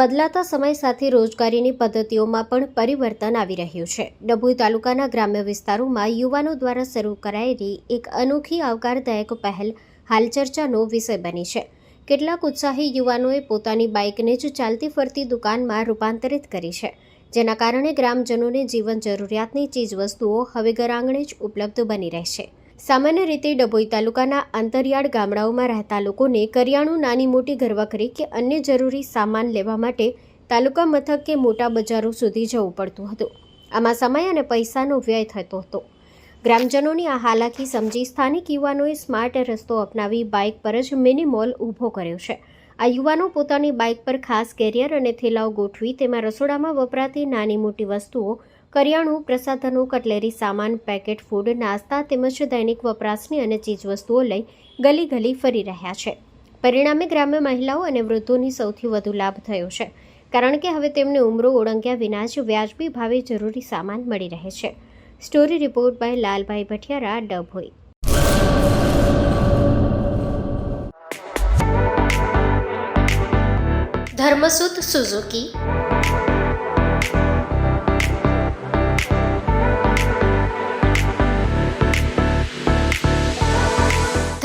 બદલાતા સમય સાથે રોજગારીની પદ્ધતિઓમાં પણ પરિવર્તન આવી રહ્યું છે. ડભોઈ તાલુકાના ગ્રામ્ય વિસ્તારોમાં યુવાનો દ્વારા શરૂ કરાયેલી એક અનોખી આવકારદાયક પહેલ હાલ ચર્ચાનો વિષય બની છે. કેટલાક ઉત્સાહી યુવાનોએ પોતાની બાઇકને જ ચાલતી ફરતી દુકાનમાં રૂપાંતરિત કરી છે, જેના કારણે ગ્રામજનોને જીવન જરૂરિયાતની ચીજવસ્તુઓ હવે ઘરઆંગણે જ ઉપલબ્ધ બની રહેશે. સામાન્ય રીતે ડભોઈ તાલુકાના અંતરિયાળ ગામડાઓમાં રહેતા લોકોને કરિયાણું નાની મોટી ઘરવખરી કે અન્ય જરૂરી સામાન લેવા માટે તાલુકા મથક કે મોટા બજારો સુધી જવું પડતું હતું. આમાં સમય અને પૈસાનો વ્યય થતો હતો. ગ્રામજનોની આ હાલાકી સમજી સ્થાનિક યુવાનોએ સ્માર્ટ રસ્તો અપનાવી બાઇક પર જ મિની મોલ ઊભો કર્યો છે. આ યુવાનો પોતાની બાઇક પર ખાસ કેરિયર અને થેલાઓ ગોઠવી તેમાં રસોડામાં વપરાતી નાની મોટી વસ્તુઓ કરિયાણું, પ્રસાધનો, કટલેરી સામાન, પેકેટ ફૂડ, નાસ્તા તેમજ દૈનિક વપરાશની અને ચીજવસ્તુઓ લઈ ગલી ગલી ફરી રહ્યા છે. પરિણામે ગ્રામ્ય મહિલાઓ અને વૃદ્ધોની સૌથી વધુ લાભ થયો છે, કારણ કે હવે તેમને ઉમરો ઓળંગ્યા વિના જ વ્યાજબી ભાવે જરૂરી સામાન મળી રહે છે. Story report by Lalbhai Bhathiyara, Dabhoi. Dharmasut Suzuki